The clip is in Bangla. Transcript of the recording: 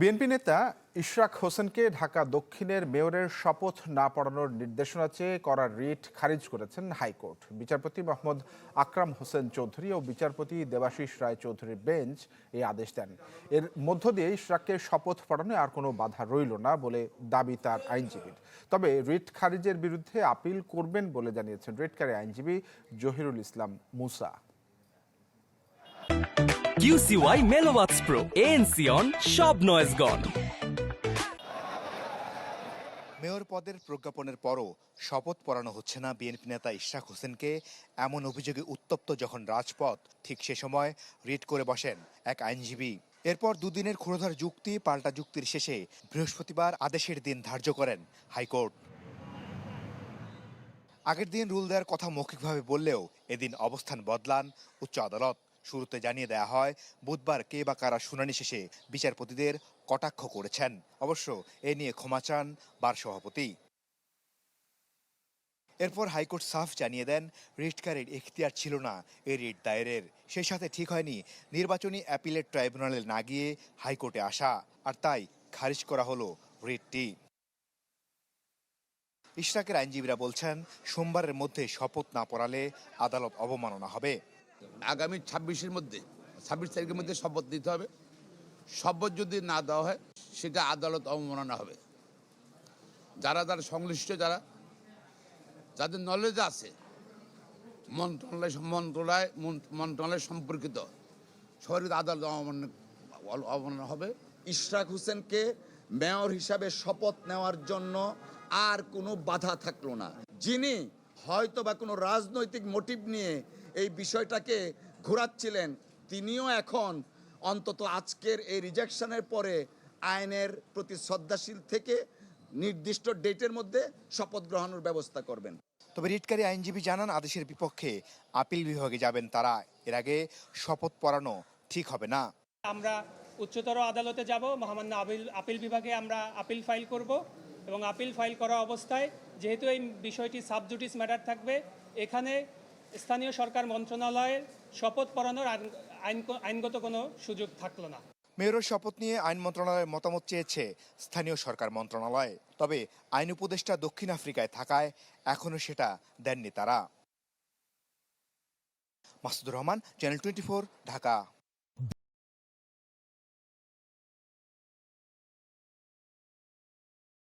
বিএনপি নেতা ইশরাক হোসেনকে ঢাকা দক্ষিণের মেয়রের শপথ না পড়ানোর নির্দেশনা চেয়ে করা রিট খারিজ করেছেন হাইকোর্ট। বিচারপতি মোহাম্মদ আকরাম হোসেন চৌধুরী ও বিচারপতি দেবাশিস রায় চৌধুরীর বেঞ্চ এই আদেশ দেন। এর মধ্য দিয়ে ইশরাককে শপথ পড়ানোয় আর কোনো বাধা রইল না বলে দাবি তার আইনজীবীর। তবে রিট খারিজের বিরুদ্ধে আপিল করবেন বলে জানিয়েছেন রিটকারী আইনজীবী Zahirul Islam Musa. QCY Melowax Pro ANC on, সব নয়েজ গন মেয়র পদের প্রজ্ঞাপনের পরও শপথ পড়ানো হচ্ছে না বিএনপি নেতা ইশরাক হোসেনকে। এমন অভিযোগে উত্তপ্ত যখন রাজপথ, ঠিক সে সময় রিট করে বসেন এক আইনজীবী। এরপর দুদিনের ক্ষুরধার যুক্তি, পাল্টা যুক্তির শেষে বৃহস্পতিবার আদেশের দিন ধার্য করেন হাইকোর্ট। আগের দিন রুল দেওয়ার কথা মৌখিকভাবে বললেও এদিন অবস্থান বদলান উচ্চ আদালত। শুরুতে জানিয়ে দেয়া হয়, বুধবার কে বা কারা শুনানি শেষে বিচারপতিদের কটাক্ষ করেছেন। অবশ্য এ নিয়ে ক্ষমা চান বার সভাপতি। এরপর হাইকোর্ট সাফ জানিয়ে দেন, রিটকারীর এখতিয়ার ছিল না এই রিট দায়েরের। সেই সাথে ঠিক হয়নি, নির্বাচনী অ্যাপিলেট ট্রাইব্যুনালে না গিয়ে হাইকোর্টে আসা, আর তাই খারিজ করা হলো রিটটি। ইশরাকের আইনজীবীরা বলছেন, সোমবারের মধ্যে শপথ না পড়ালে আদালত অবমাননা হবে। আগামী ছাব্বিশের মধ্যে, ছাব্বিশ তারিখের মধ্যে শপথ দিতে হবে। শপথ যদি না দেওয়া হয়, সেটা আদালত অবমাননা হবে। যারা যারা সংশ্লিষ্ট, যারা, যাদের নলেজ আছে, মন্ত্রণালয় মন্ত্রণালয় মন্ত্রণালয় সম্পর্কিত সবারই আদালত অবমাননা অবমাননা হবে। ইশরাক হোসেনকে মেয়র হিসাবে শপথ নেওয়ার জন্য আর কোনো বাধা থাকল না। যিনি হয়তো বা কোনো রাজনৈতিক মোটিভ নিয়ে এই বিষয়টাকে ঘোরাচ্ছিলেন। তিনিও এখন অন্তত আজকের এই রিজেকশনের পরে আইনের প্রতি শ্রদ্ধাশীল থেকে নির্দিষ্ট ডেটের মধ্যে শপথ গ্রহণের ব্যবস্থা করবেন। তবে রিটকারী আইনজীবী জানান আদেশের বিপক্ষে আপিল বিভাগে যাবেন তারা। এর আগে শপথ পড়ানো ঠিক হবে না। আমরা উচ্চতর আদালতে যাব। মহামান্য আপিল আপিল বিভাগে আমরা আপিল ফাইল করব এবং আপিল ফাইল করা অবস্থায় যেহেতু এই বিষয়টি সাবজুডিস ম্যাটার থাকবে এখানে স্থানীয় সরকার মন্ত্রণালয়ের শপথ পড়ানোর আইন- আইন- আইনগত কোনো সুযোগ থাকল না। মেয়রের শপথ নিয়ে আইন মন্ত্রণালয়ের মতামত চেয়েছে স্থানীয় সরকার মন্ত্রণালয়, তবে আইন উপদেষ্টা দক্ষিণ আফ্রিকায় থাকায় এখনও সেটা দেননি তারা। Masudur Rahman channel twenty Dhaka.